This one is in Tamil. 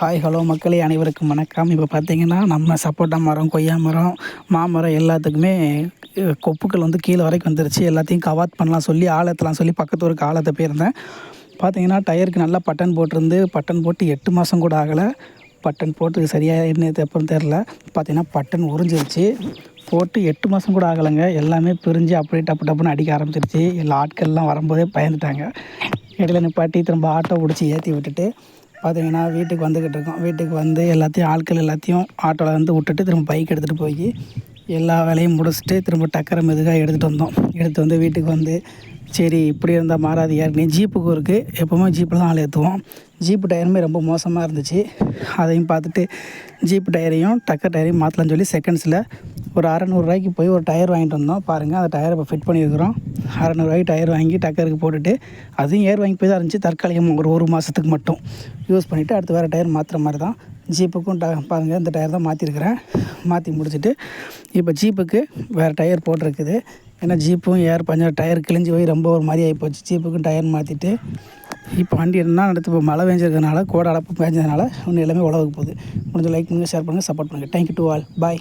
ஹாய் ஹலோ மக்களே அனைவருக்கும் வணக்கம். இப்போ பார்த்தீங்கன்னா நம்ம சப்போட்டா மரம் கொய்யா மரம் மாமரம் எல்லாத்துக்குமே கொப்புக்கள் வந்து கீழே வரைக்கும் வந்துருச்சு. எல்லாத்தையும் கவாத் பண்ணலாம் சொல்லி ஆழத்தலாம் சொல்லி பக்கத்து ஒரு ஆழத்தை போயிருந்தேன். பார்த்தீங்கன்னா டயருக்கு நல்லா பட்டன் போட்டிருந்து பட்டன் போட்டு எட்டு மாதம் கூட ஆகலை. பட்டன் போட்டு சரியாக என்ன எப்போன்னு தெரில பார்த்தீங்கன்னா பட்டன் உறிஞ்சிருச்சு. போட்டு எட்டு மாதம் கூட ஆகலைங்க. எல்லாமே பிரிஞ்சு அப்படியே டப்பு டப்புன்னு அடிக்க ஆரம்பிச்சிருச்சு. எல்லா ஆட்கள்லாம் வரும்போதே பயந்துட்டாங்க. இடையில நிப்பாட்டி திரும்ப ஆட்டோ பிடிச்சி ஏற்றி விட்டுட்டு பார்த்தீங்கன்னா வீட்டுக்கு வந்துக்கிட்டு இருக்கோம். வீட்டுக்கு வந்து எல்லாத்தையும் ஆட்கள் எல்லாத்தையும் ஆட்டோவில் வந்து விட்டுட்டு திரும்ப பைக் எடுத்துகிட்டு போய் எல்லா வேலையும் முடிச்சுட்டு திரும்ப டக்கரை மெதுகாக எடுத்துகிட்டு வந்தோம். எடுத்து வந்து வீட்டுக்கு வந்து சரி இப்படி இருந்தால் மாறாது ஏற்கனவே ஜீப்புக்கு இருக்குது எப்போவுமே ஜீப்பில் தான் ஆள் ஏற்றுவோம் ஜீப்பு டயருமே ரொம்ப மோசமாக இருந்துச்சு. அதையும் பார்த்துட்டு ஜீப்பு டயரையும் டக்கர் டயரையும் மாற்றலாம்னு சொல்லி செகண்ட்ஸில் ஒரு அறநூறுரூவாய்க்கு போய் ஒரு டயர் வாங்கிட்டு வந்தோம். பாருங்கள் அந்த டயரை இப்போ ஃபிட் பண்ணியிருக்கிறோம். அறநூறுவாய்க்கு டயர் வாங்கி டக்கருக்கு போட்டுட்டு அதையும் ஏர் வாங்கி போய் தான் இருந்துச்சு. தற்காலிகமாக ஒரு ஒரு மாதத்துக்கு மட்டும். யூஸ் பண்ணிவிட்டு அடுத்து வேறு டயர் மாற்றுற மாதிரி தான் ஜீப்புக்கும் ட பாருங்கள் இந்த டயர் தான் மாற்றிருக்கிறேன் மாற்றி முடிச்சுட்டு இப்போ ஜீப்புக்கு வேறு டயர் போட்டிருக்குது. ஏன்னா ஜீப்பும் ஏர் பஞ்சர் டயர் கிழிஞ்சு போய் ரொம்ப ஒரு மாதிரி ஆகிப்போச்சு ஜீப்புக்கும் டயர் மாற்றிட்டு இப்போ வண்டி என்ன அடுத்து இப்போ மழை பெஞ்சதுனால கோடை அடப்பு பெஞ்சதுனால இன்னும் எல்லாமே உழவுக்கு போகுது. முடிஞ்ச லைக் பண்ணுங்கள் ஷேர் பண்ணுங்கள் சப்போர்ட் பண்ணுங்கள் தேங்க்யூ டு ஆல் பாய்